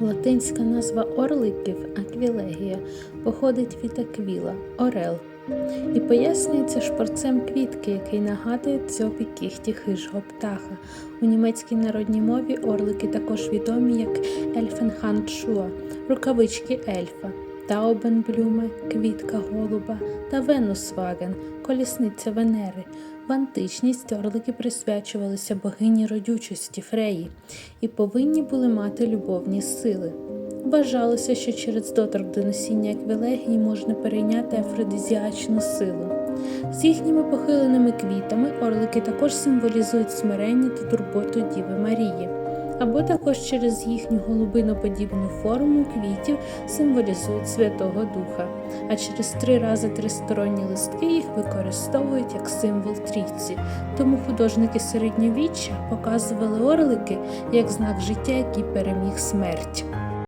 Латинська назва орликів аквілегія походить від аквіла орел і пояснюється шпорцем квітки, який нагадує дзьобі кіхті хижого птаха. У німецькій народній мові орлики також відомі як ельфенхандшуа, рукавички ельфа, таубенблюме, квітка голуба та венусваген, колісниця Венери. В античність орлики присвячувалися богині родючості Фреї і повинні були мати любовні сили. Вважалося, що через доторк до носіння еквілегії можна перейняти афродизіачну силу. З їхніми похиленими квітами орлики також символізують смирення та турботу Діви Марії, або також через їхню голубиноподібну форму квітів символізують Святого Духа, а через три рази тристоронні листки їх використовують як символ трійці. Тому художники середньовіччя показували орлики як знак життя, який переміг смерть.